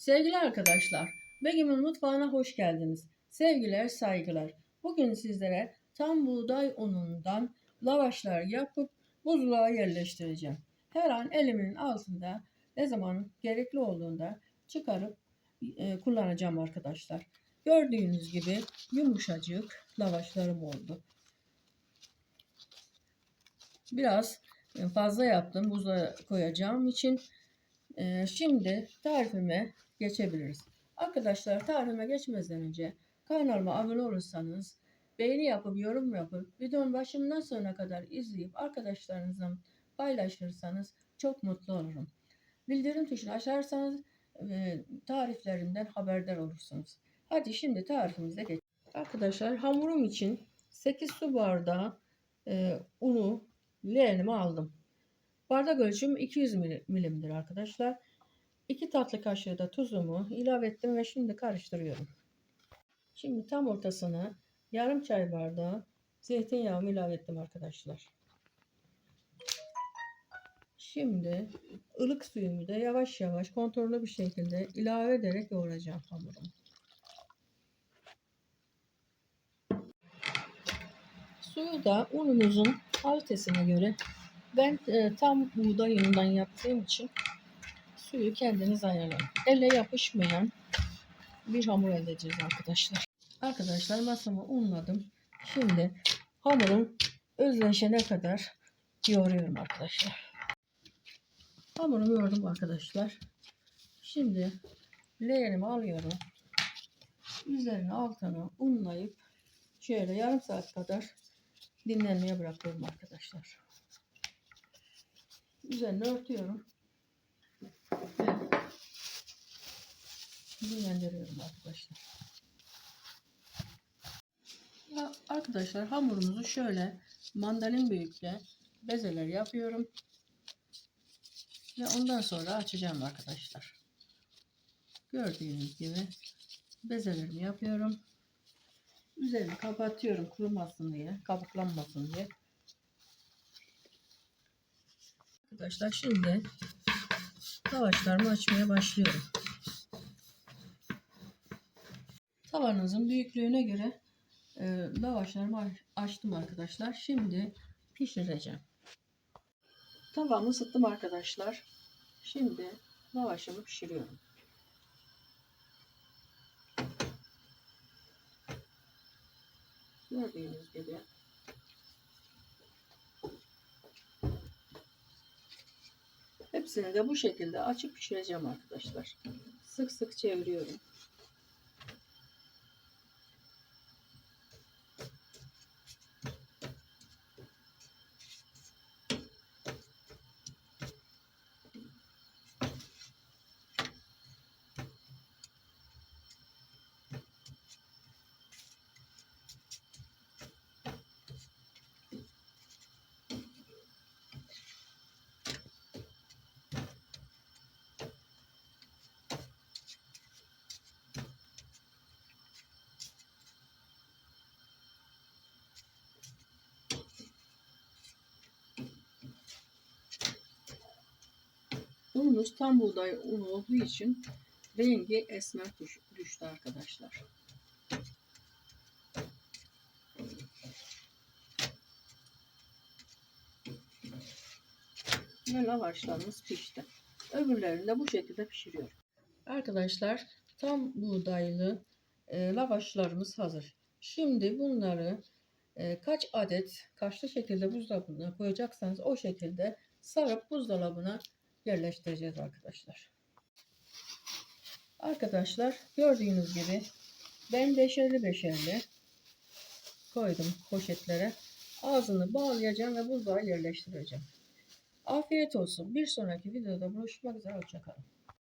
Sevgili arkadaşlar, Begüm'ün mutfağına hoş geldiniz. Sevgiler, saygılar. Bugün sizlere tam buğday unundan lavaşlar yapıp buzluğa yerleştireceğim. Her an elimin altında ne zaman gerekli olduğunda çıkarıp e, kullanacağım arkadaşlar. Gördüğünüz gibi yumuşacık lavaşlarım oldu. Biraz fazla yaptım buzluğa koyacağım için. E, şimdi tarifime geçebiliriz. Arkadaşlar tarifime geçmeden önce kanalıma abone olursanız, beğeni yapıp yorum yapıp videonun başından sonuna kadar izleyip arkadaşlarınızla paylaşırsanız çok mutlu olurum. Bildirim tuşunu açarsanız e, tariflerimden haberdar olursunuz. Hadi şimdi tarifimize geç. Arkadaşlar hamurum için 8 su bardağı e, unu leğenime aldım. Bardak ölçüm 200 mil- milimdir arkadaşlar. 2 tatlı kaşığı da tuzumu ilave ettim ve şimdi karıştırıyorum. Şimdi tam ortasına yarım çay bardağı zeytinyağımı ilave ettim arkadaşlar. Şimdi ılık suyumu da yavaş yavaş kontrollü bir şekilde ilave ederek yoğuracağım hamurumu. Suyu da unumuzun kalitesine göre ben e, tam buğday unundan yaptığım için suyu kendiniz ayarlayın. Elle yapışmayan bir hamur elde edeceğiz arkadaşlar. Arkadaşlar masamı unladım. Şimdi hamurum özleşene kadar yoğuruyorum arkadaşlar. Hamurumu yoğurdum arkadaşlar. Şimdi leğenimi alıyorum. Üzerine altını unlayıp şöyle yarım saat kadar dinlenmeye bırakıyorum arkadaşlar. Üzerine örtüyorum. Dinlendiriyorum arkadaşlar. Ya arkadaşlar hamurumuzu şöyle mandalin büyüklüğe bezeler yapıyorum. Ve ondan sonra açacağım arkadaşlar. Gördüğünüz gibi bezelerimi yapıyorum. Üzerini kapatıyorum kurumasın diye, kabuklanmasın diye. Arkadaşlar şimdi lavaşlarımı açmaya başlıyorum. Tavanınızın büyüklüğüne göre e, lavaşlarımı aç- açtım arkadaşlar. Şimdi pişireceğim. Tavamı ısıttım arkadaşlar. Şimdi lavaşımı pişiriyorum. Gördüğünüz gibi Hepsini de bu şekilde açıp pişireceğim arkadaşlar. Sık sık çeviriyorum. Unumuz tam buğday unu olduğu için rengi esmer düş- düştü arkadaşlar. Ve lavaşlarımız pişti. Öbürlerini de bu şekilde pişiriyorum. Arkadaşlar tam buğdaylı e, lavaşlarımız hazır. Şimdi bunları e, kaç adet kaçlı şekilde buzdolabına koyacaksanız o şekilde sarıp buzdolabına yerleştireceğiz arkadaşlar. Arkadaşlar gördüğünüz gibi ben beşerli beşerli koydum poşetlere. Ağzını bağlayacağım ve buzluğa yerleştireceğim. Afiyet olsun. Bir sonraki videoda buluşmak üzere. Hoşçakalın.